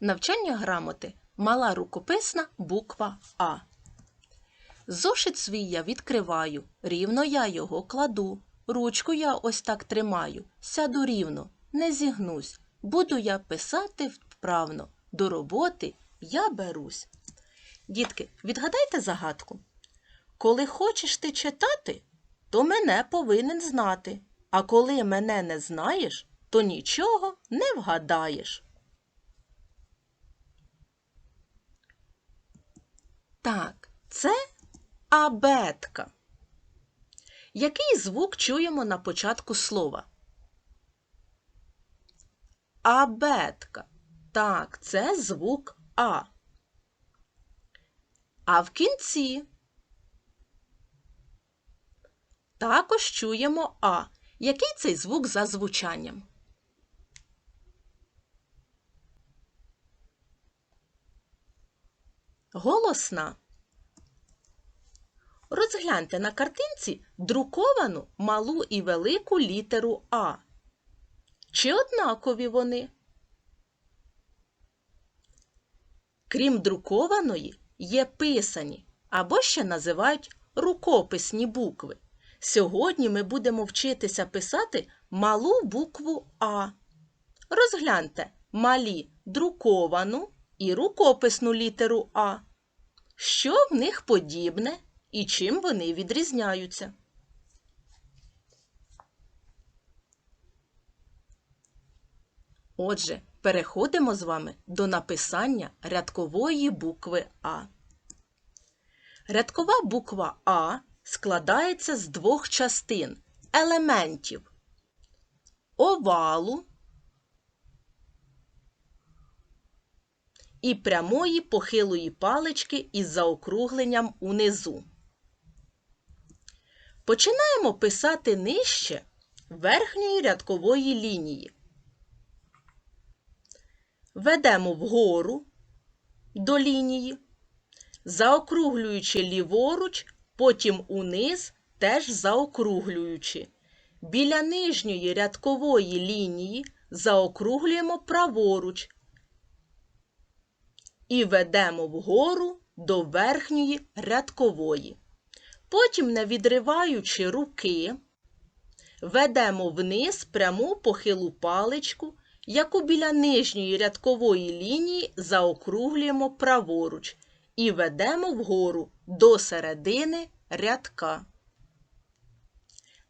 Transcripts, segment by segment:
Навчання грамоти. Мала рукописна буква А. Зошит свій я відкриваю, рівно я його кладу. Ручку я ось так тримаю, сяду рівно, не зігнусь. Буду я писати вправно. До роботи я берусь. Дітки, відгадайте загадку. Коли хочеш ти читати, то мене повинен знати. А коли мене не знаєш, то нічого не вгадаєш. Так, це абетка. Який звук чуємо на початку слова? Абетка. Так, це звук А. А в кінці також чуємо А. Який цей звук за звучанням? Голосна. Розгляньте на картинці друковану малу і велику літеру А. Чи однакові вони? Крім друкованої, є писані або ще називають рукописні букви. Сьогодні ми будемо вчитися писати малу букву А. Розгляньте малі друковану і рукописну літеру А. Що в них подібне і чим вони відрізняються? Отже, переходимо з вами до написання рядкової букви А. Рядкова буква А складається з двох частин елементів овалу і прямої похилої палички із заокругленням унизу. Починаємо писати нижче верхньої рядкової лінії. Ведемо вгору до лінії, заокруглюючи ліворуч, потім униз, теж заокруглюючи. Біля нижньої рядкової лінії заокруглюємо праворуч і ведемо вгору до верхньої рядкової. Потім, не відриваючи руки, ведемо вниз пряму похилу паличку, яку біля нижньої рядкової лінії заокруглюємо праворуч і ведемо вгору до середини рядка.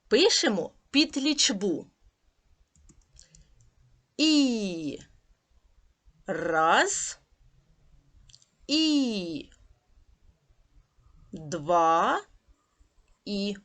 Пишемо під лічбу. І раз, і два, і